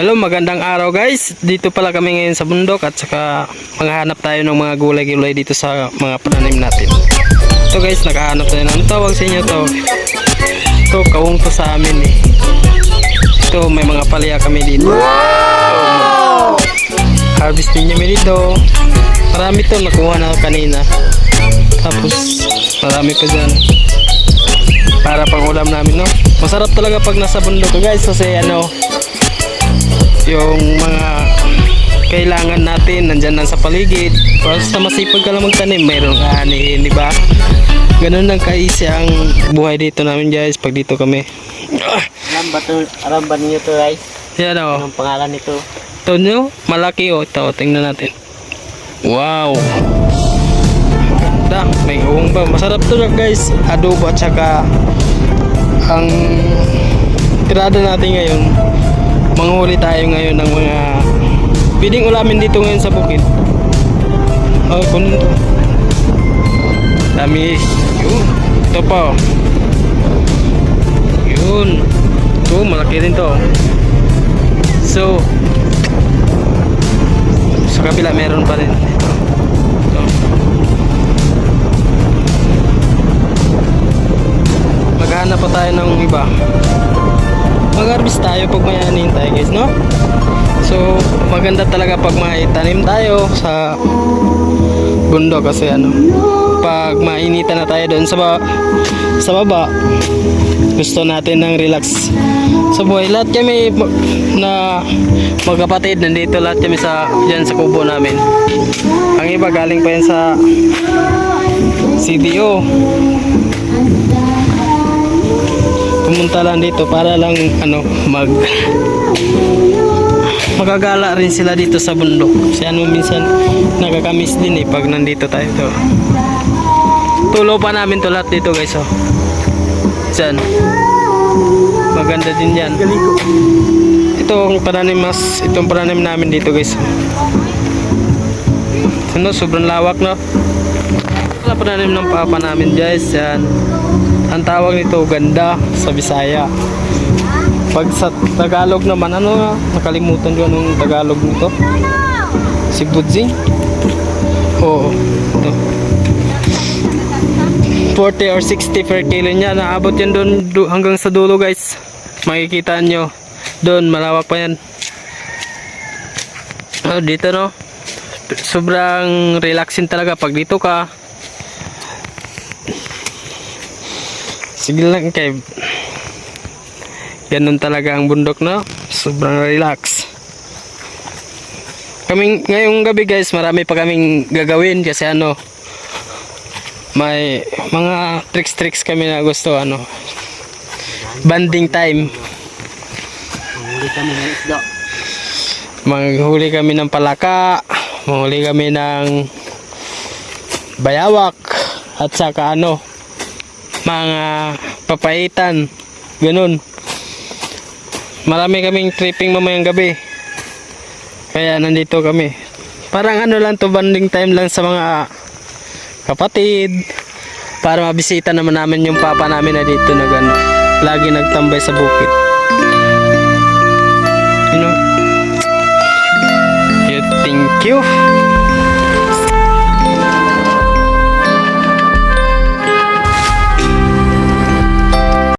Hello, magandang araw guys. Dito pala kami ngayon sa bundok at saka maghahanap tayo ng mga gulay-gulay dito sa mga pananim natin. Ito guys, nakahanap tayo ng tawag sa inyo to. Ito, kawong to sa amin eh. Ito, may mga palya kami dito. Wow! Harvest din kami dito. Marami to nakuha na kanina. Tapos, marami pa dyan. Para pang ulam namin, no? Masarap talaga pag nasa bundok guys kasi ano, yung mga kailangan natin nandyan lang sa paligid. Basta masipag ka lang magtanim mayroon ka anihin di ba? Ganun lang kaisi ang buhay dito namin guys pag dito kami. Alam ba to, alam ba niyo to guys? yan o Anong pangalan nito? ito nyo malaki o ito tingnan natin. Wow! Da may uong ba? Masarap to guys. Adobo at saka ang tirada natin ngayon manghuli tayo ngayon ng mga pwedeng ulamin dito ngayon sa bukid. Oh kunin to. Dami. Yun. Ito pa oh. yun. Ito malaki rin to. So sa kabila meron pa rin mag-harvest tayo pag may anin tayo guys no? So maganda talaga pag may tanim tayo sa bundok kasi ano pag mainitan na tayo doon sa, ba sa baba gusto natin ng relax sa buhay. Lahat kami na magkapatid nandito lahat kami sa dyan sa kubo namin. Ang iba galing pa yan sa CDO pumunta lang dito para lang ano mag magagala rin sila dito sa bundok. Kasi ano minsan nakakamiss din eh pag nandito tayo to tulo pa namin to lahat dito guys oh. Dyan maganda din yan. Ito ang pananim mas itong pananim namin dito guys. Ano sobrang lawak no wala pananim ng papa namin guys yan. Ang tawag nito ganda sa Bisaya. Pag sa Tagalog naman ano nakalimutan ko anong Tagalog nito. Si Budzing oo ito. 40 or 60 per kilo niya. Naabot yan doon hanggang sa dulo guys. Makikita nyo. Doon malawak pa yan. Oh, dito no? Sobrang relaxing talaga. Pag dito ka sige lang kay ganun talaga ang bundok no? Sobrang relax. Kaming ngayong gabi guys marami pa kaming gagawin kasi ano may mga tricks tricks kami na gusto ano banding time. Mahuli kami ng isda. manghuli kami ng palaka manghuli kami ng bayawak at saka ano mga papaitan. Ganun. Marami kaming tripping mamayang gabi. Kaya nandito kami. Parang ano lang to banding time lang sa mga kapatid. Para mabisita naman namin yung papa namin na dito na gano'n lagi nagtambay sa bukid. You know? Yeah, thank you.